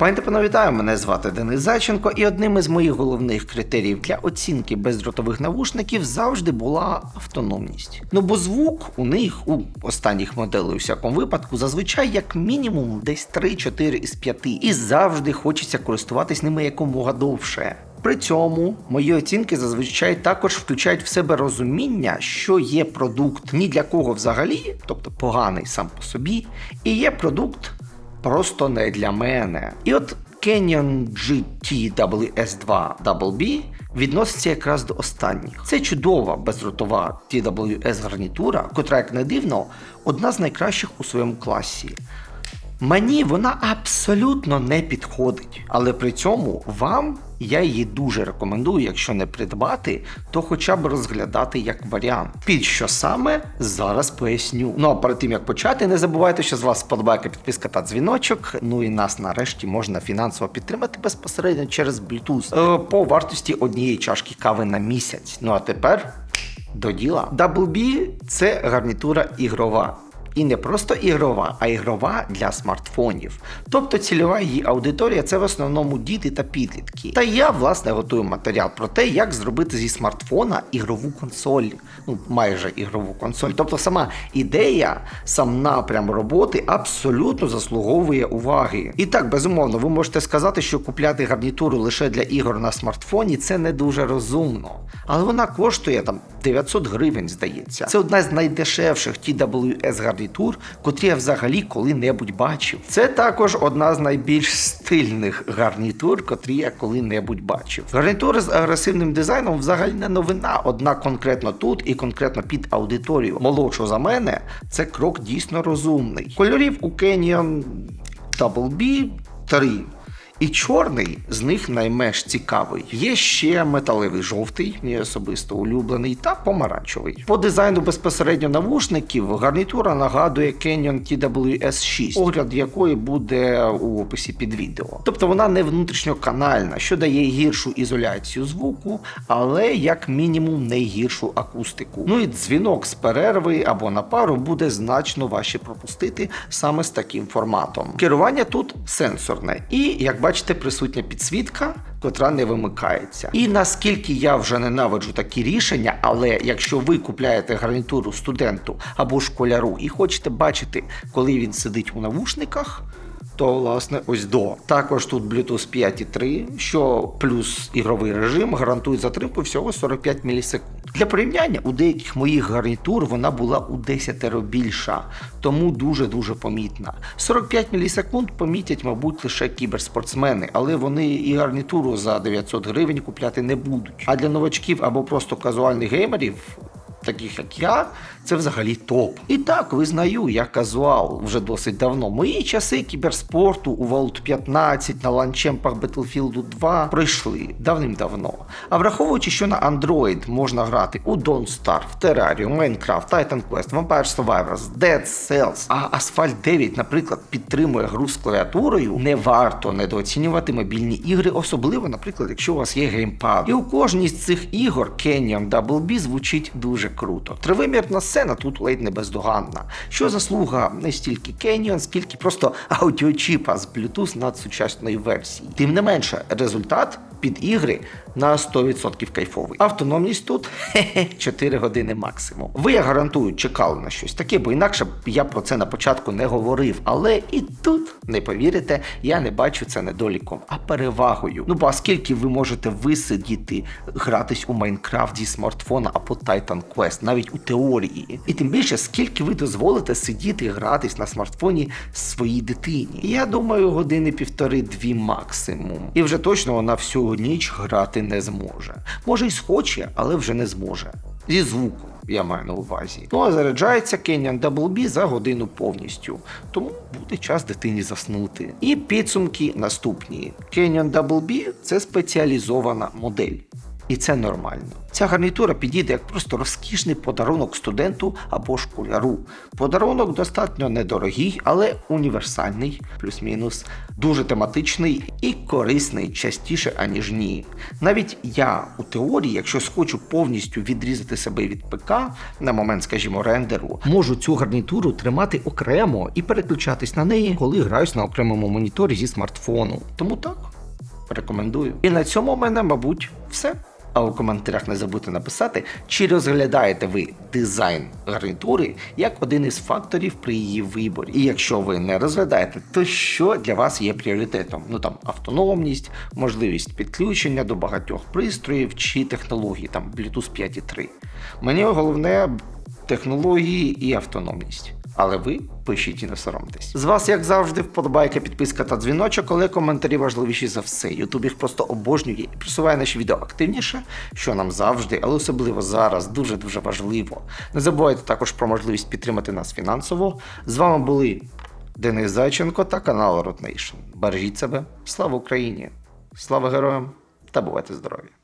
Пані та мене звати Денис Зайченко, і одним із моїх головних критеріїв для оцінки бездротових навушників завжди була автономність. Ну бо звук у них у останніх моделей у всякому випадку зазвичай як мінімум десь 3-4 із 5, і завжди хочеться користуватись ними якомога довше. При цьому мої оцінки зазвичай також включають в себе розуміння, що є продукт ні для кого взагалі, тобто поганий сам по собі, і є продукт просто не для мене. І от Canyon GT WS2 WB відноситься якраз до останніх. Це чудова безротова TWS гарнітура, котра, як не дивно, одна з найкращих у своєму класі. Мені вона абсолютно не підходить, але при цьому вам я її дуже рекомендую, якщо не придбати, то хоча б розглядати як варіант. Під що саме зараз поясню. Ну а перед тим як почати, не забувайте, що з вас сподобайка, підписка та дзвіночок. Ну і нас нарешті можна фінансово підтримати безпосередньо через Bluetooth е, по вартості однієї чашки кави на місяць. Ну а тепер до діла. Double B – це гарнітура ігрова. І не просто ігрова, а ігрова для смартфонів. Тобто цільова її аудиторія це в основному діти та підлітки. Та я, власне, готую матеріал про те, як зробити зі смартфона ігрову консоль, ну майже ігрову консоль. Тобто сама ідея, сам напрям роботи абсолютно заслуговує уваги. І так, безумовно, ви можете сказати, що купляти гарнітуру лише для ігор на смартфоні це не дуже розумно. Але вона коштує там 900 гривень, здається. Це одна з найдешевших TWS гарнітур, котрі я взагалі коли-небудь бачив. Це також одна з найбільш стильних гарнітур, котрі я коли-небудь бачив. Гарнітури з агресивним дизайном взагалі не новина, однак конкретно тут і конкретно під аудиторію молодшу за мене, це крок дійсно розумний. Кольорів у Canyon Double B 3. І чорний з них найменш цікавий. Є ще металевий жовтий, мій особисто улюблений, та помаранчевий. По дизайну безпосередньо навушників гарнітура нагадує Canyon TWS6, огляд якої буде у описі під відео. Тобто вона не внутрішньоканальна, що дає гіршу ізоляцію звуку, але як мінімум не гіршу акустику. Ну і дзвінок з перерви або на пару буде значно важче пропустити саме з таким форматом. Керування тут сенсорне, і як бачите, присутня підсвітка, котра не вимикається. І наскільки я вже ненавиджу такі рішення, але якщо ви купляєте гарнітуру студенту або школяру і хочете бачити, коли він сидить у навушниках. То, власне, ось до. Також тут Bluetooth 5.3, що плюс ігровий режим гарантує затримку всього 45 мілісекунд. Для порівняння у деяких моїх гарнітур вона була у 10 більша, тому дуже-дуже помітна. 45 мілісекунд помітять, мабуть, лише кіберспортсмени, але вони і гарнітуру за 900 гривень купляти не будуть. А для новачків або просто казуальних геймерів таких як я, це взагалі топ. І так, визнаю, я казуал вже досить давно. Мої часи кіберспорту у Vault 15 на ланчемпах Battlefield 2 пройшли давним-давно. А враховуючи, що на Android можна грати у Don't Starve, Terraria, Minecraft, Titan Quest, Vampire Survivors, Dead Cells, а Asphalt 9, наприклад, підтримує гру з клавіатурою, не варто недооцінювати мобільні ігри, особливо, наприклад, якщо у вас є геймпад. І у кожній з цих ігор Canyon Double B звучить дуже круто. Тривимірна сцена тут ледь не бездоганна. Що заслуга не стільки Canyon, скільки просто аудіочіпа з Bluetooth надсучасної версії. Тим не менше, результат під ігри на 100% кайфовий. Автономність тут хе-хе, 4 години максимум. Ви я гарантую чекали на щось таке, бо інакше б я про це на початку не говорив. Але і тут, не повірите, я не бачу це недоліком, а перевагою. Ну бо скільки ви можете висидіти, гратись у Майнкрафт зі смартфона або Titan Quest, навіть у теорії. І тим більше, скільки ви дозволите сидіти гратись на смартфоні своїй дитині. Я думаю, години півтори-дві максимум. І вже точно вона всю ніч грати не зможе. Може й схоче, але вже не зможе. Зі звуком. Я маю на увазі. Ну а заряджається Double B за годину повністю. Тому буде час дитині заснути. І підсумки наступні. Canyon Double – це спеціалізована модель. І це нормально. Ця гарнітура підійде як просто розкішний подарунок студенту або школяру. Подарунок достатньо недорогий, але універсальний, плюс-мінус, дуже тематичний і корисний частіше, аніж ні. Навіть я у теорії, якщо схочу повністю відрізати себе від ПК на момент, скажімо, рендеру, можу цю гарнітуру тримати окремо і переключатись на неї, коли граюсь на окремому моніторі зі смартфону. Тому так, рекомендую. І на цьому у мене, мабуть, все. А у коментарях не забудьте написати, чи розглядаєте ви дизайн гарнітури як один із факторів при її виборі. І якщо ви не розглядаєте, то що для вас є пріоритетом? Ну там автономність, можливість підключення до багатьох пристроїв чи технологій, там Bluetooth 5.3. Мені головне технології і автономність. Але ви пишіть і не соромтесь. З вас, як завжди, вподобайка, підписка та дзвіночок, але коментарі важливіші за все. Ютуб їх просто обожнює і просуває наші відео активніше, що нам завжди, але особливо зараз дуже дуже важливо. Не забувайте також про можливість підтримати нас фінансово. З вами були Денис Зайченко та канал Nation. Бережіть себе, слава Україні! Слава героям та бувайте здорові!